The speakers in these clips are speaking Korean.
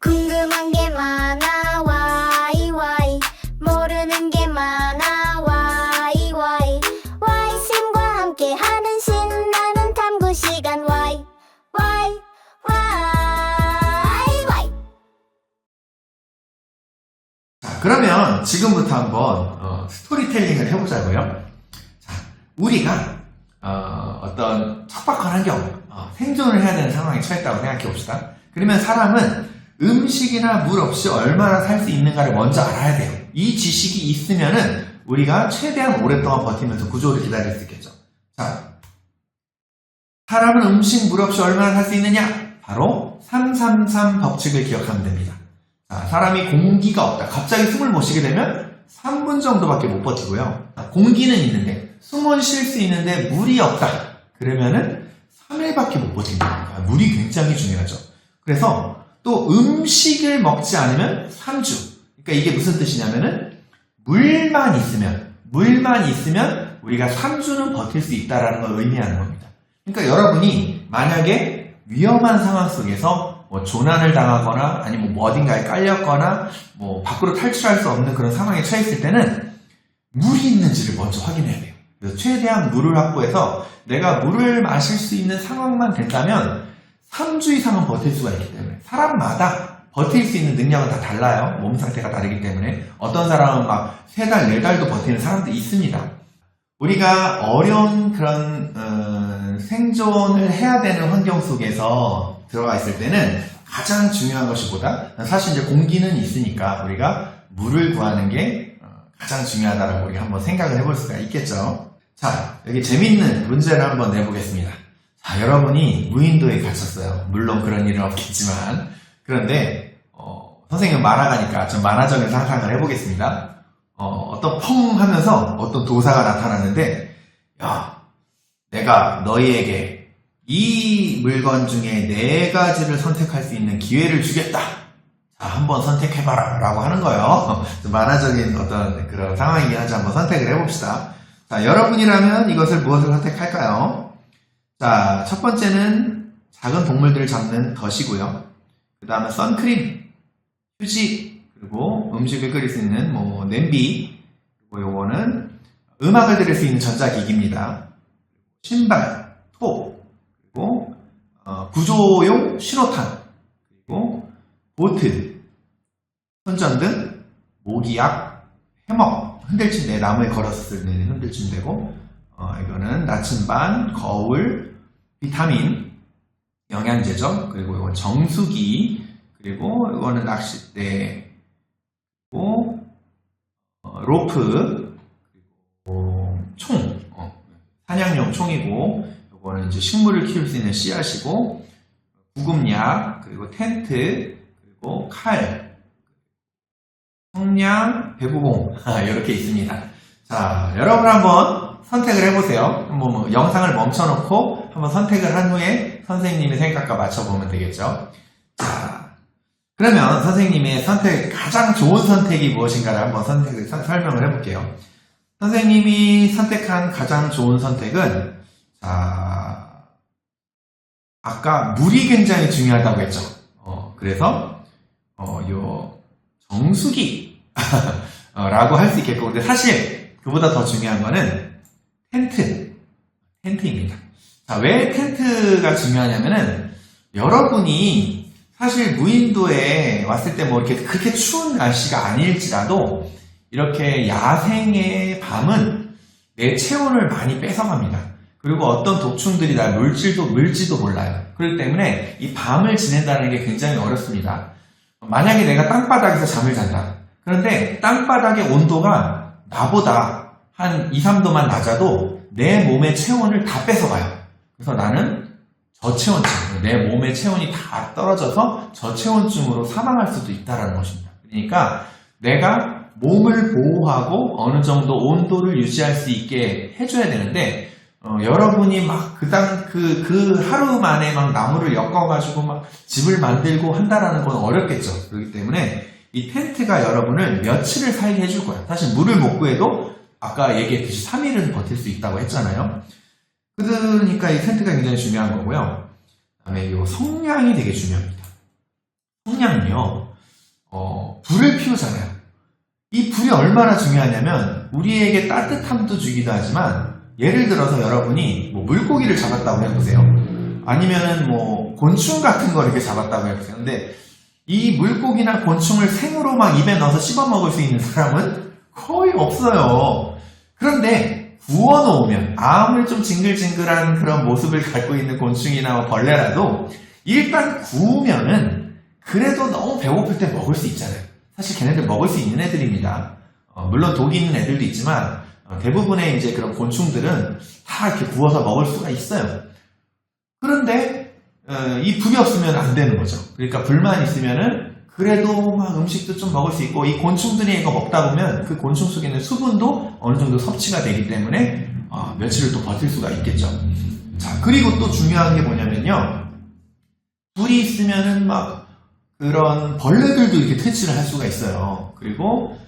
궁금한 게 많아. 와이 와이. 모르는 게 많아. 와이 와이. 와이 쌤과 함께 하는 신나는 탐구 시간. 와이 와이 와이 와이. 자, 그러면 지금부터 한번 어, 스토리텔링을 해보자고요. 자, 우리가 어, 떤 척박한 환경, 어, 생존을 해야 되는 상황에 처했다고 생각해 봅시다. 그러면 사람은 음식이나 물 없이 얼마나 살 수 있는가를 먼저 알아야 돼요. 이 지식이 있으면은 우리가 최대한 오랫동안 버티면서 구조를 기다릴 수 있겠죠. 자, 사람은 음식, 물 없이 얼마나 살 수 있느냐? 바로 333 법칙을 기억하면 됩니다. 자, 사람이 공기가 없다. 갑자기 숨을 못 쉬게 되면 3분 정도밖에 못 버티고요. 자, 공기는 있는데 숨은 쉴 수 있는데 물이 없다. 그러면은 3일밖에 못 버틴다. 아, 물이 굉장히 중요하죠. 그래서 또 음식을 먹지 않으면 3주. 그러니까 이게 무슨 뜻이냐면은 물만 있으면 물만 있으면 우리가 3주는 버틸 수 있다라는 걸 의미하는 겁니다. 그러니까 여러분이 만약에 위험한 상황 속에서 뭐 조난을 당하거나 아니면 뭐 어딘가에 깔렸거나 뭐 밖으로 탈출할 수 없는 그런 상황에 처했을 때는 물이 있는지를 먼저 확인해야 돼요. 최대한 물을 확보해서 내가 물을 마실 수 있는 상황만 된다면 3주 이상은 버틸 수가 있기 때문에 사람마다 버틸 수 있는 능력은 다 달라요. 몸 상태가 다르기 때문에 어떤 사람은 막 3달, 4달도 버티는 사람도 있습니다. 우리가 어려운 그런 어, 생존을 해야 되는 환경 속에서 들어가 있을 때는 가장 중요한 것이 보다 사실 이제 공기는 있으니까 우리가 물을 구하는 게 어, 가장 중요하다라고 우리가 한번 생각을 해볼 수가 있겠죠. 자, 여기 재밌는 문제를 한번 내보겠습니다. 자, 여러분이 무인도에 갇혔어요. 물론 그런 일은 없겠지만 그런데 어, 선생님은 만화가니까 좀 만화적인 상상을 해보겠습니다. 어, 떤펑 하면서 어떤 도사가 나타났는데, 야, 내가 너희에게 이 물건 중에 네 가지를 선택할 수 있는 기회를 주겠다. 자, 한번 선택해봐라. 라고 하는 거예요. 좀 만화적인 어떤 그런 상황이긴 하지 한번 선택을 해봅시다. 자, 여러분이라면 이것을 무엇을 선택할까요? 자, 첫 번째는 작은 동물들을 잡는 덫이고요. 그 다음에 선크림, 휴지, 그리고 음식을 끓일 수 있는 뭐 냄비, 그리고 요거는 음악을 들을 수 있는 전자기기입니다. 신발, 톱, 그리고 어, 구조용 신호탄, 그리고 보트, 손전등, 모기약, 해먹, 흔들침대, 나무에 걸어서 쓰는 흔들침대고, 어, 이거는 나침반, 거울, 비타민, 영양제죠. 그리고 이건 정수기, 그리고 이거는 낚싯대, 그리고 어, 로프, 그리고 총, 어, 사냥용 총이고, 이거는 이제 식물을 키울 수 있는 씨앗이고, 구급약, 그리고 텐트, 그리고 칼, 성냥, 배구공 이렇게 있습니다. 자, 여러분 한번 선택을 해보세요. 한번 뭐 영상을 멈춰놓고 한번 선택을 한 후에 선생님의 생각과 맞춰보면 되겠죠. 자, 그러면 선생님의 선택, 가장 좋은 선택이 무엇인가를 한번 선택을, 서- 설명을 해볼게요. 선생님이 선택한 가장 좋은 선택은, 자, 아까 물이 굉장히 중요하다고 했죠. 어, 그래서, 어, 요, 정수기, 어, 라고 할 수 있겠고, 근데 사실, 그보다 더 중요한 거는, 텐트. 텐트입니다. 자, 왜 텐트가 중요하냐면은, 여러분이 사실 무인도에 왔을 때 뭐 이렇게 그렇게 추운 날씨가 아닐지라도 이렇게 야생의 밤은 내 체온을 많이 뺏어갑니다. 그리고 어떤 독충들이 날 물질도 물지도 몰라요. 그렇기 때문에 이 밤을 지낸다는 게 굉장히 어렵습니다. 만약에 내가 땅바닥에서 잠을 잔다. 그런데 땅바닥의 온도가 나보다 한 2, 3도만 낮아도 내 몸의 체온을 다 뺏어가요. 그래서 나는 저체온증, 내 몸의 체온이 다 떨어져서 저체온증으로 사망할 수도 있다는 것입니다. 그러니까 내가 몸을 보호하고 어느 정도 온도를 유지할 수 있게 해줘야 되는데 어, 여러분이 막 그당 그, 그 하루 만에 막 나무를 엮어가지고 막 집을 만들고 한다라는 건 어렵겠죠. 그렇기 때문에 이 텐트가 여러분을 며칠을 살게 해줄 거예요. 사실 물을 못 구해도 아까 얘기했듯이 3일은 버틸 수 있다고 했잖아요. 그러니까 이 텐트가 굉장히 중요한 거고요. 그 다음에 이 성량이 되게 중요합니다. 성냥이요. 어, 불을 피우잖아요. 이 불이 얼마나 중요하냐면 우리에게 따뜻함도 주기도 하지만 예를 들어서 여러분이 뭐 물고기를 잡았다고 해보세요. 아니면은 뭐 곤충 같은 걸 이렇게 잡았다고 해보세요. 근데 이 물고기나 곤충을 생으로 막 입에 넣어서 씹어 먹을 수 있는 사람은 거의 없어요. 그런데 구워 놓으면 아무리 좀 징글징글한 그런 모습을 갖고 있는 곤충이나 벌레라도 일단 구우면은 그래도 너무 배고플 때 먹을 수 있잖아요. 사실 걔네들 먹을 수 있는 애들입니다. 어, 물론 독이 있는 애들도 있지만 어, 대부분의 이제 그런 곤충들은 다 이렇게 구워서 먹을 수가 있어요. 그런데 어, 이 불이 없으면 안 되는 거죠. 그러니까 불만 있으면은 그래도 막 음식도 좀 먹을 수 있고 이 곤충들이 이거 먹다 보면 그 곤충 속에 있는 수분도 어느 정도 섭취가 되기 때문에 어, 며칠을 또 버틸 수가 있겠죠. 자 그리고 또 중요한 게 뭐냐면요. 불이 있으면은 막 그런 벌레들도 이렇게 퇴치를 할 수가 있어요. 그리고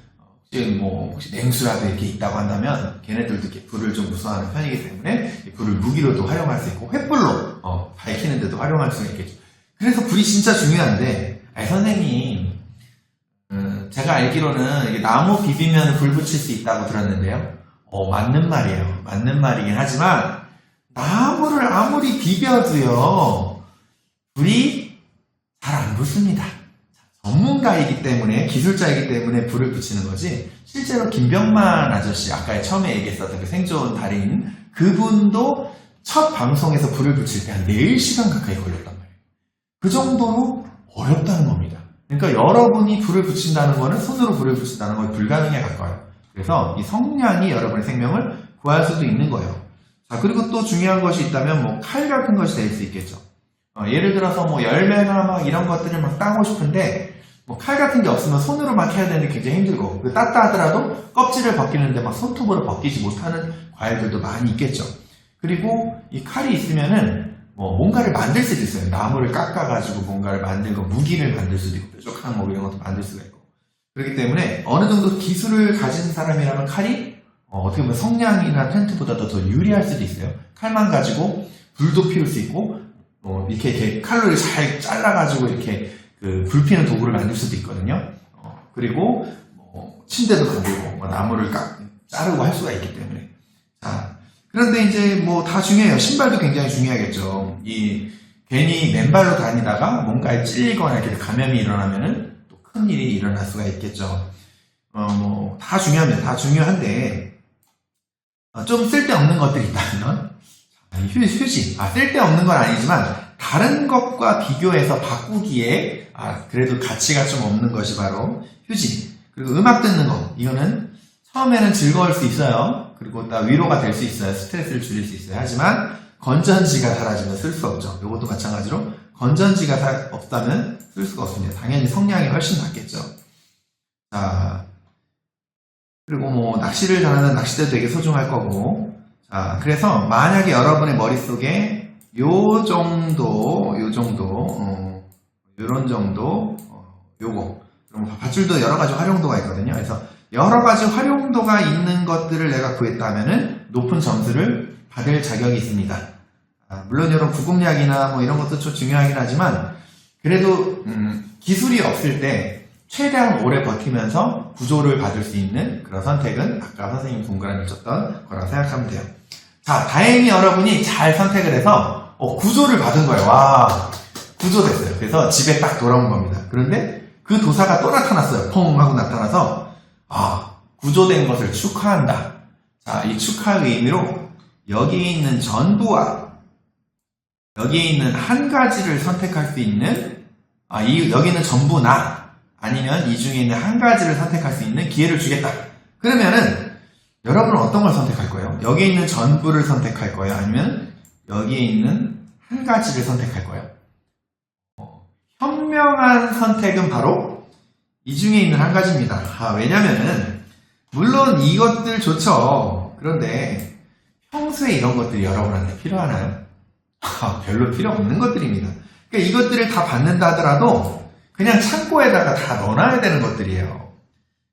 혹시 뭐 혹시 냉수라도 이렇게 있다고 한다면 걔네들도 이렇게 불을 좀 무서워하는 편이기 때문에 이 불을 무기로도 활용할 수 있고 횃불로 어, 밝히는데도 활용할 수가 있겠죠. 그래서 불이 진짜 중요한데, 아니 선생님, 음, 제가 알기로는 나무 비비면 불 붙일 수 있다고 들었는데요. 어 맞는 말이에요. 맞는 말이긴 하지만 나무를 아무리 비벼도요 불이 잘 안 붙습니다. 전문가이기 때문에 기술자이기 때문에 불을 붙이는 거지 실제로 김병만 아저씨 아까 처음에 얘기했었던 그 생존 달인 그분도 첫 방송에서 불을 붙일 때 한 4시간 가까이 걸렸단 말이에요. 그 정도로 어렵다는 겁니다. 그러니까 여러분이 불을 붙인다는 거는 손으로 불을 붙인다는 건 불가능에 가까워요. 그래서 이 성냥이 여러분의 생명을 구할 수도 있는 거예요. 자, 그리고 또 중요한 것이 있다면 뭐 칼 같은 것이 될 수 있겠죠. 어, 예를 들어서 뭐 열매나 막 이런 것들을 막 따고 싶은데 뭐 칼 같은 게 없으면 손으로 막 해야 되는데 굉장히 힘들고 그 땄다 하더라도 껍질을 벗기는데 막 손톱으로 벗기지 못하는 과일들도 많이 있겠죠. 그리고 이 칼이 있으면은 뭐 뭔가를 만들 수도 있어요. 나무를 깎아가지고 뭔가를 만들고 무기를 만들 수도 있고 뾰족한 뭐 이런 것도 만들 수가 있고 그렇기 때문에 어느 정도 기술을 가진 사람이라면 칼이 어, 떻게 보면 성냥이나 텐트보다도 더 유리할 수도 있어요. 칼만 가지고 불도 피울 수 있고 어, 이렇게, 이렇게 칼로를 잘 잘라가지고 이렇게 그 불피는 도구를 만들 수도 있거든요. 어, 그리고 뭐 침대도 만들고 뭐 나무를 깎, 자르고 할 수가 있기 때문에 자 그런데 이제 뭐 다 중요해요. 신발도 굉장히 중요하겠죠. 이 괜히 맨발로 다니다가 뭔가에 찔리거나 이렇게 감염이 일어나면은 또 큰 일이 일어날 수가 있겠죠. 어 뭐 다 중요합니다. 다 중요한데 어, 좀 쓸데없는 것들이 있다면 아, 휴, 휴지. 아, 쓸데없는 건 아니지만, 다른 것과 비교해서 바꾸기에, 아, 그래도 가치가 좀 없는 것이 바로 휴지. 그리고 음악 듣는 거. 이거는 처음에는 즐거울 수 있어요. 그리고 또 위로가 될 수 있어요. 스트레스를 줄일 수 있어요. 하지만, 건전지가 사라지면 쓸 수 없죠. 이것도 마찬가지로, 건전지가 다 없다면 쓸 수가 없습니다. 당연히 성량이 훨씬 낫겠죠. 자, 그리고 뭐, 낚시를 잘하는 낚싯대도 되게 소중할 거고, 자, 그래서 만약에 여러분의 머릿속에 요 정도, 요 정도, 어, 요런 정도, 어, 요거. 그럼 밧줄도 여러 가지 활용도가 있거든요. 그래서 여러 가지 활용도가 있는 것들을 내가 구했다면은 높은 점수를 받을 자격이 있습니다. 아, 물론 이런 구급약이나 뭐 이런 것도 좀 중요하긴 하지만 그래도 음, 기술이 없을 때 최대한 오래 버티면서 구조를 받을 수 있는 그런 선택은 아까 선생님 동그라미 쳤던 거라고 생각하면 돼요. 자, 다행히 여러분이 잘 선택을 해서 어, 구조를 받은 거예요. 와, 구조 됐어요. 그래서 집에 딱 돌아온 겁니다. 그런데 그 도사가 또 나타났어요. 퐁 하고 나타나서 아, 구조된 것을 축하한다. 자, 이 축하의 의미로 여기에 있는 전부와 여기에 있는 한 가지를 선택할 수 있는 아, 이 여기는 전부나 아니면 이 중에 있는 한 가지를 선택할 수 있는 기회를 주겠다. 그러면은 여러분은 어떤 걸 선택할 거예요? 여기에 있는 전부를 선택할 거예요? 아니면 여기에 있는 한 가지를 선택할 거예요? 어, 현명한 선택은 바로 이 중에 있는 한 가지입니다. 아, 왜냐면은 물론 이것들 좋죠. 그런데 평소에 이런 것들이 여러분한테 필요하나요? 아, 별로 필요 없는 것들입니다. 그러니까 이것들을 다 받는다 하더라도 그냥 창고에다가 다 넣어놔야 되는 것들이에요.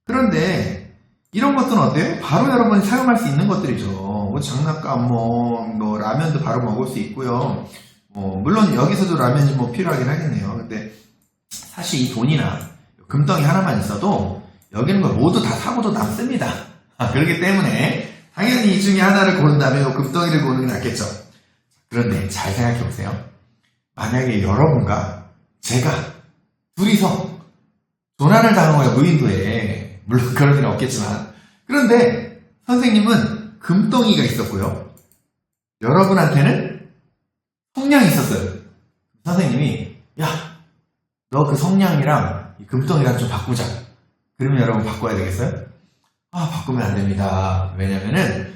그런데 이런 것들은 어때요? 바로 여러분이 사용할 수 있는 것들이죠. 뭐 장난감, 뭐, 뭐 라면도 바로 먹을 수 있고요. 뭐 물론 여기서도 라면이 뭐 필요하긴 하겠네요. 근데 사실 이 돈이나 금덩이 하나만 있어도 여기 있는 걸 모두 다 사고도 남습니다. 아, 그렇기 때문에 당연히 이 중에 하나를 고른다면 이 금덩이를 고르는 게 낫겠죠. 그런데 잘 생각해 보세요. 만약에 여러분과 제가 둘이서 당한 거예요, 무인도에. 물론 그럴 일은 없겠지만. 그런데 선생님은 금덩이가 있었고요. 여러분한테는 성냥이 있었어요. 선생님이, 야, 너 그 성냥이랑 이 금덩이랑 좀 바꾸자. 그러면 여러분 바꿔야 되겠어요? 아, 바꾸면 안 됩니다. 왜냐면은,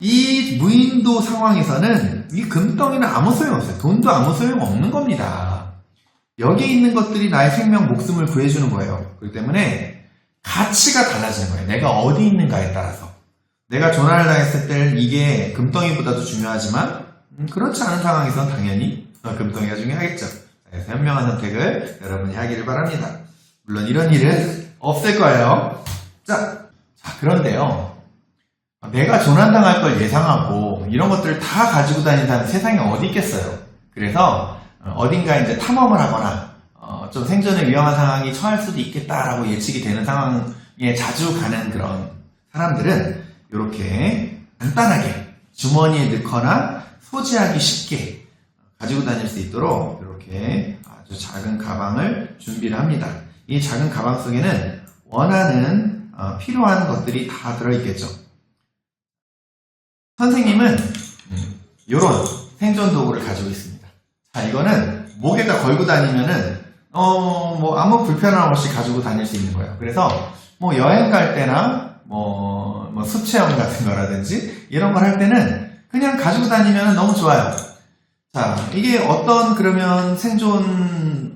이 무인도 상황에서는 이 금덩이는 아무 소용 없어요. 돈도 아무 소용 없는 겁니다. 여기 있는 것들이 나의 생명, 목숨을 구해주는 거예요. 그렇기 때문에 가치가 달라지는 거예요. 내가 어디 있는가에 따라서. 내가 조난을 당했을 때는 이게 금덩이보다도 중요하지만, 음, 그렇지 않은 상황에서는 당연히 어, 금덩이가 중요하겠죠. 그래서 현명한 선택을 여러분이 하기를 바랍니다. 물론 이런 일은 없을 거예요. 자, 자 그런데요. 내가 조난당할 걸 예상하고 이런 것들을 다 가지고 사람 세상에 어디 있겠어요. 그래서 어, 어딘가 이제 탐험을 하거나 어, 좀 생존에 위험한 상황이 처할 수도 있겠다라고 예측이 되는 상황에 자주 가는 그런 사람들은 이렇게 간단하게 주머니에 넣거나 소지하기 쉽게 가지고 다닐 수 있도록 이렇게 아주 작은 가방을 준비를 합니다. 이 작은 가방 속에는 원하는 어, 필요한 것들이 다 들어있겠죠. 선생님은 이런 생존 도구를 가지고 있습니다. 자, 이거는 목에다 걸고 다니면은 어, 뭐 아무 불편함 없이 가지고 다닐 수 있는 거예요. 그래서 뭐 여행 갈 때나 뭐, 뭐 습체험 같은 거라든지 이런 걸 할 때는 그냥 가지고 다니면 너무 좋아요. 자, 이게 어떤 그러면 생존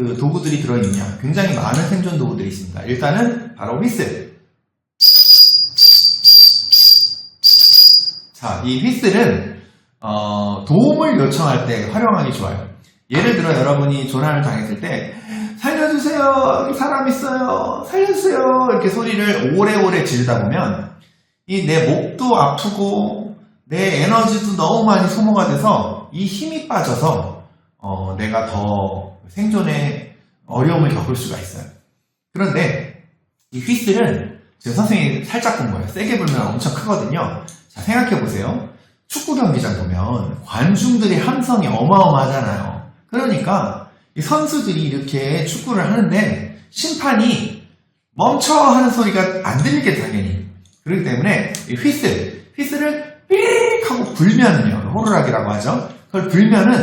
그 도구들이 들어있냐? 굉장히 많은 생존 도구들이 있습니다. 일단은 바로 휘슬. 자, 이 휘슬은 어, 도움을 요청할 때 활용하기 좋아요. 예를 들어 여러분이 조난을 당했을 때 살려주세요, 사람 있어요, 살려주세요 이렇게 소리를 오래오래 지르다 보면 이 내 목도 아프고 내 에너지도 너무 많이 소모가 돼서 이 힘이 빠져서 어, 내가 더 생존에 어려움을 겪을 수가 있어요. 그런데 이 휘슬은 제 선생님이 살짝 본 거예요. 세게 불면 엄청 크거든요. 자, 생각해 보세요. 축구 경기장 보면 관중들의 함성이 어마어마하잖아요. 그러니까 이 선수들이 이렇게 축구를 하는데 심판이 멈춰 하는 소리가 안 들리게 당연히. 그렇기 때문에 이 휘슬, 휘슬을 삐릭 하고 불면은요, 호루라기라고 하죠. 그걸 불면은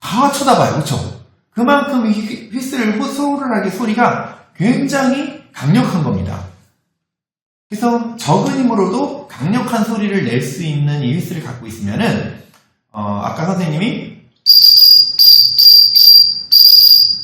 다 쳐다봐요. 그렇죠? 그만큼 휘슬을 호루라기 소리가 굉장히 강력한 겁니다. 그래서 적은 힘으로도 강력한 소리를 낼 수 있는 이 휘슬을 갖고 있으면은 어, 아까 선생님이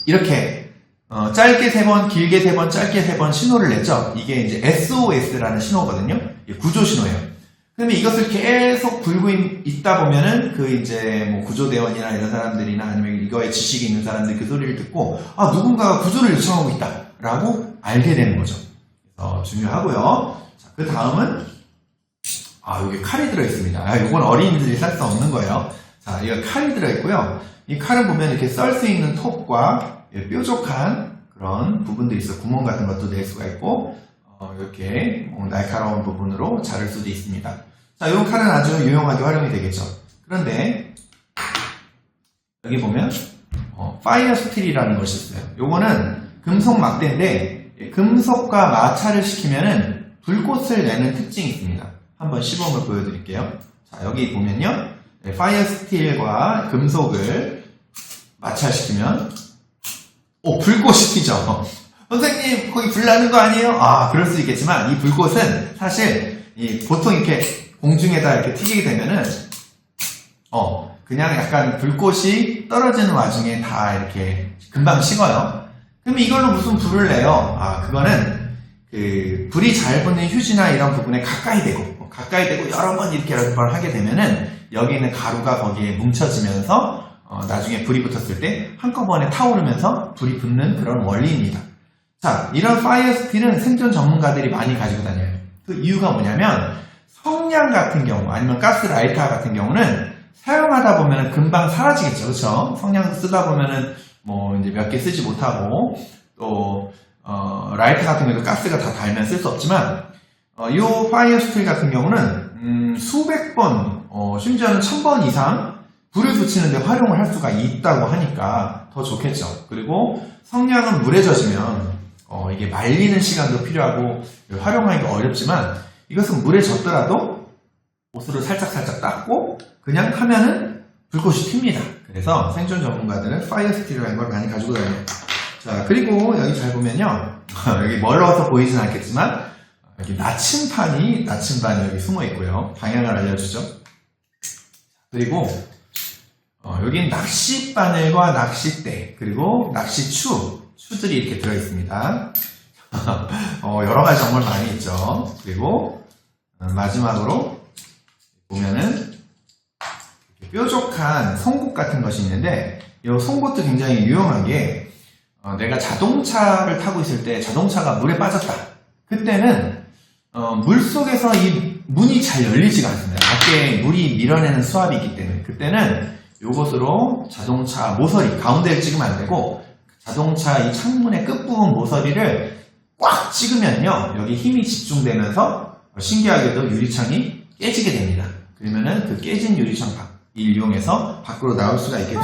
이렇게 어, 짧게 세 번, 길게 세 번, 짧게 세 번 신호를 냈죠. 이게 이제 SOS라는 신호거든요. 구조 신호예요. 그러면 이것을 계속 불고 있, 다 보면은 그 이제 뭐 구조대원이나 이런 사람들이나 아니면 이거에 지식이 있는 사람들이 그 소리를 듣고 아 누군가가 구조를 요청하고 있다라고 알게 되는 거죠. 그래서 중요하고요. 자, 그 다음은 아 여기 칼이 들어 있습니다. 아 이건 어린이들이 살 수 없는 거예요. 자 이거 칼이 들어 있고요. 이 칼은 보면 이렇게 썰 수 있는 톱과 예, 뾰족한 그런 부분들이 있어 구멍 같은 것도 낼 수가 있고 어, 이렇게 뭐 날카로운 부분으로 자를 수도 있습니다. 자, 이 칼은 아주 유용하게 활용이 되겠죠. 그런데 여기 보면 어, 파이어 스틸이라는 것이 있어요. 요거는 금속 막대인데 예, 금속과 마찰을 시키면은 불꽃을 내는 특징이 있습니다. 한번 시범을 보여드릴게요. 자, 여기 보면요. 예, 파이어 스틸과 금속을 마찰시키면 오, 불꽃이 튀죠. 선생님, 거기 불 나는 거 아니에요? 아, 그럴 수 있겠지만, 이 불꽃은 사실, 이 보통 이렇게 공중에다 이렇게 튀기게 되면은, 어, 그냥 약간 불꽃이 떨어지는 와중에 다 이렇게 금방 식어요. 그럼 이걸로 무슨 불을 내요? 아, 그거는, 그, 불이 잘 붙는 휴지나 이런 부분에 가까이 대고, 어, 가까이 대고 여러 번 이렇게 여러 번 하게 되면은, 여기 있는 가루가 거기에 뭉쳐지면서, 어, 나중에 불이 붙었을 때 한꺼번에 타오르면서 불이 붙는 그런 원리입니다. 자, 이런 파이어 스틸은 생존 전문가들이 많이 가지고 다녀요. 그 이유가 뭐냐면 성냥 같은 경우 아니면 가스 라이터 같은 경우는 사용하다 보면 금방 사라지겠죠. 그렇죠? 성냥 쓰다 보면은 뭐 이제 몇 개 쓰지 못하고 또 어, 라이트 같은 경우도 가스가 다 달면 쓸 수 없지만 어, 이 파이어 스틸 같은 경우는 음, 수백 번, 어, 심지어는 천 번 이상 불을 붙이는데 활용을 할 수가 있다고 하니까 더 좋겠죠. 그리고 성냥은 물에 젖으면 어, 이게 말리는 시간도 필요하고 활용하기가 어렵지만 이것은 물에 젖더라도 옷으로 살짝살짝 닦고 그냥 하면은 불꽃이 튑니다. 그래서 생존 전문가들은 파이어 스틸이라는 걸 많이 가지고 다녀요. 자, 그리고 여기 잘 보면요. 여기 멀어서 보이진 않겠지만 여기 나침판이 나침반이 여기 숨어 있고요. 방향을 알려주죠. 그리고 어, 여긴 낚시 바늘과 낚싯대 그리고 낚시추 추들이 이렇게 들어 있습니다. 어, 여러 가지 정말 많이 있죠. 그리고 어, 마지막으로 보면은 뾰족한 송곳 같은 것이 있는데 이 송곳도 굉장히 유용한 게 어, 내가 자동차를 타고 있을 때 자동차가 물에 빠졌다. 그때는 어, 물 속에서 이 문이 잘 열리지가 않습니다. 밖에 물이 밀어내는 수압이 있기 때문에 그때는 이것으로 자동차 모서리 가운데를 찍으면 안 되고 자동차 이 창문의 끝부분 모서리를 꽉 찍으면요 여기 힘이 집중되면서 신기하게도 유리창이 깨지게 됩니다. 그러면은 그 깨진 유리창 이용해서 밖으로 나올 수가 있겠죠.